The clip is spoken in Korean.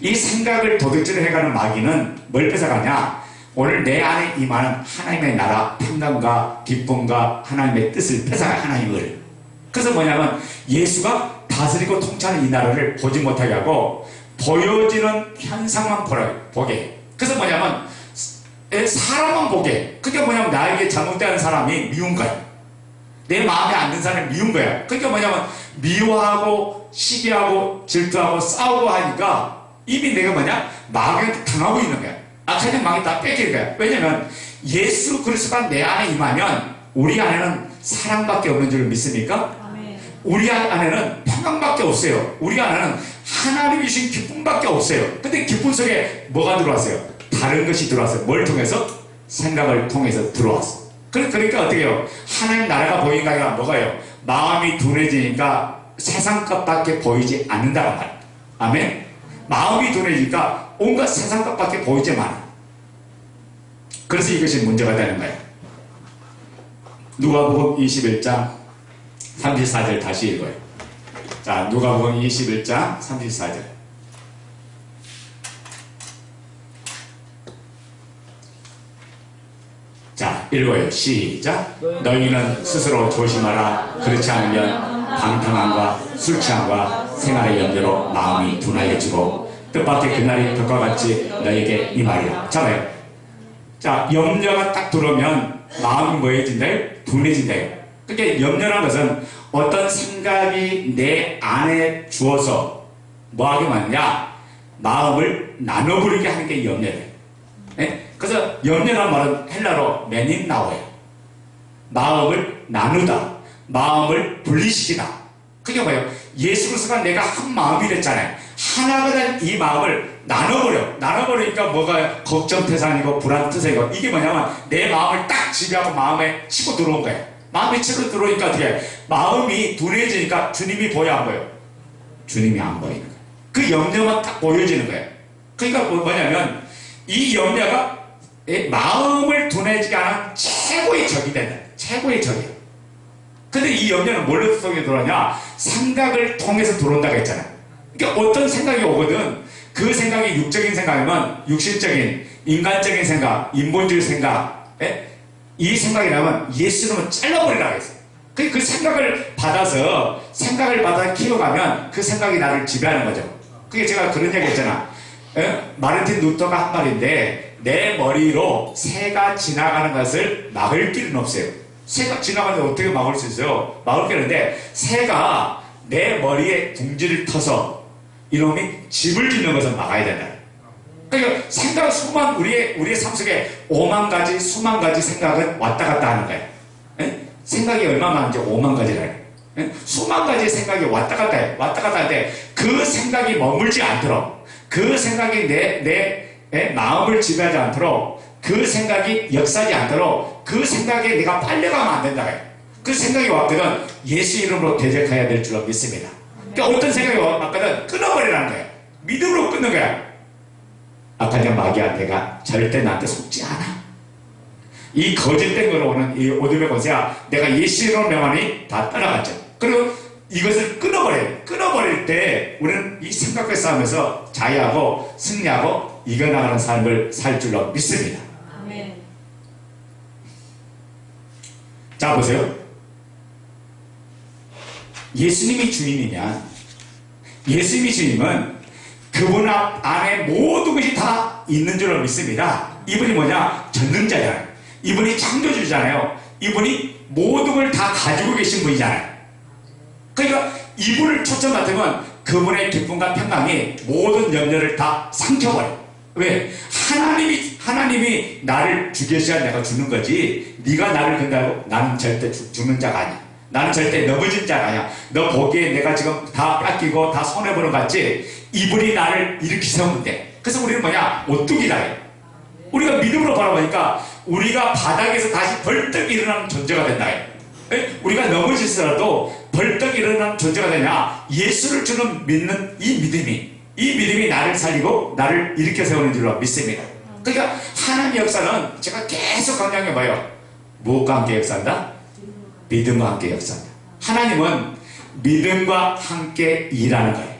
이 생각을 도둑질을 해가는 마귀는 뭘 뺏어가냐? 오늘 내 안에 임하는 하나님의 나라, 평강과 기쁨과 하나님의 뜻을 뺏어가 하나님을. 그래서 뭐냐면 예수가 다스리고 통치하는 이 나라를 보지 못하게 하고 보여지는 현상만 보게 해. 그래서 뭐냐면 에, 사람만 보게. 그게 뭐냐면 나에게 잘못되는 사람이 미운 거야. 내 마음에 안 든 사람이 미운 거야. 그게 뭐냐면 미워하고 시기하고 질투하고 싸우고 하니까 이미 내가 뭐냐 마귀한테 당하고 있는 거야. 악하는 마귀 다 뺏기는 거야. 왜냐면 예수 그리스도가 내 안에 임하면 우리 안에는 사랑밖에 없는 줄 믿습니까? 아멘. 우리 안에는 평강밖에 없어요. 우리 안에는 하나님이 주신 기쁨밖에 없어요. 근데 기쁨 속에 뭐가 들어왔어요? 다른 것이 들어왔어요. 뭘 통해서? 생각을 통해서 들어왔어. 그- 그러니까 어떻게 해요? 하나님 나라가 보이니까 아니라 뭐가요? 마음이 둔해지니까 세상 것밖에 보이지 않는다는 말. 아멘? 마음이 둔해지니까 온갖 세상 것밖에 보이지 않아. 그래서 이것이 문제가 되는 거예요. 누가복음 21장 34절 다시 읽어요. 자, 누가복음 21장 34절. 자, 읽어요. 시작. 너희는 스스로 조심하라. 그렇지 않으면 방탕함과 술 취함과 생활의 염려로 마음이 둔하여지고 뜻밖의 그날이 덕과 같이 너에게 임하리라. 잡아요. 자, 염려가 딱 들어오면 마음이 뭐해진다요? 둔해진다요. 그러니까 염려라는 것은 어떤 생각이 내 안에 주어서 뭐하게 만드냐? 마음을 나눠버리게 하는 게 염려예요. 예? 그래서 염려란 말은 헬라로 메닌 나와요. 마음을 나누다, 마음을 분리시키다. 그게 뭐예요? 예수 그리스도가 내가 한 마음이 됐잖아요. 하나가 된 이 마음을 나눠버려. 나눠버리니까 뭐가 걱정 태산이고 불안 태산이고 이게 뭐냐면 내 마음을 딱 지배하고 마음에 치고 들어온 거예요. 마음에 치고 들어오니까 어떻게 해? 마음이 둔해지니까 주님이 보여 안 보여? 주님이 안 보이는 거예요. 그 염려만 딱 보여지는 거예요. 그러니까 뭐- 뭐냐면 이 염려가 이 마음을 둔해지게 하는 최고의 적이 된다. 최고의 적이에요. 근데 이 염려는 뭘로 속에 들어오냐? 생각을 통해서 들어온다고 했잖아요. 그러니까 어떤 생각이 오거든. 그 생각이 육적인 생각이면 육신적인, 인간적인 생각, 인본주의 생각, 예? 이 생각이 나면 예수님은 잘라버리라고 했어요. 그, 그 생각을 받아서, 생각을 받아 키워가면 그 생각이 나를 지배하는 거죠. 그게 제가 그런 얘기 했잖아. 예? 마르틴 루터가 한 말인데, 내 머리로 새가 지나가는 것을 막을 길은 없어요. 새가 지나가는데 어떻게 막을 수 있어요? 막을 게 없는데, 새가 내 머리에 둥지를 터서 이놈이 집을 짓는 것을 막아야 된다. 그러니까 생각 수만 우리의 우리의 삶 속에 오만 가지 수만 가지 생각은 왔다 갔다 하는 거예요. 예? 생각이 얼마 많은지 오만 가지라. 예? 수만 가지 생각이 왔다 갔다 해. 왔다 갔다 할때 그 생각이 머물지 않도록 그 생각이 내, 내 예? 마음을 지배하지 않도록 그 생각이 역사하지 않도록 그 생각에 내가 빨려가면 안 된다. 그 생각이 왔거든 예수 이름으로 대적해야 될 줄로 믿습니다. 그러니까 어떤 생각이 왔거든 끊어버리라는 거예요. 믿음으로 끊는 거야. 아까 전 마귀한테가 절대 나한테 속지 않아. 이 거짓된 거로 오는 이 오드베 고세야 내가 예수로 명하니 다 따라갔죠. 그리고 이것을 끊어버려야 돼. 끊어버릴 때 우리는 이 생각과 싸우면서 자유하고 승리하고 이겨나가는 삶을 살 줄로 믿습니다. 아멘. 자 보세요. 예수님이 주인이냐? 예수님이 주님은 그분 앞 안에 모든 것이 다 있는 줄로 믿습니다. 이분이 뭐냐? 전능자잖아요. 이분이 창조주잖아요. 이분이 모든 걸 다 가지고 계신 분이잖아요. 그러니까 이분을 초점 같으면 그분의 기쁨과 평강이 모든 염려를 다 삼켜버려. 왜? 하나님이 하나님이 나를 죽여줘야 내가 주는 거지. 네가 나를 근다고 나는 절대 죽, 죽는 자가 아니야. 나는 절대 넘어진 자가 아니야. 너 보기에 내가 지금 다 뺏기고 다 손해보는 것 같지? 이분이 나를 이렇게 세우면 돼. 그래서 우리는 뭐냐? 오뚜기다 해. 우리가 믿음으로 바라보니까 우리가 바닥에서 다시 벌떡 일어나는 존재가 된다 해. 에? 우리가 넘어지더라도 벌떡 일어나는 존재가 되냐? 예수를 주는 믿는 이 믿음이 이 믿음이 나를 살리고 나를 일으켜 세우는 줄로 믿습니다. 그러니까 하나님 역사는 제가 계속 뭐예요? 무엇과 함께 역사한다? 믿음과 함께 역사한다. 하나님은 믿음과 함께 일하는 거예요.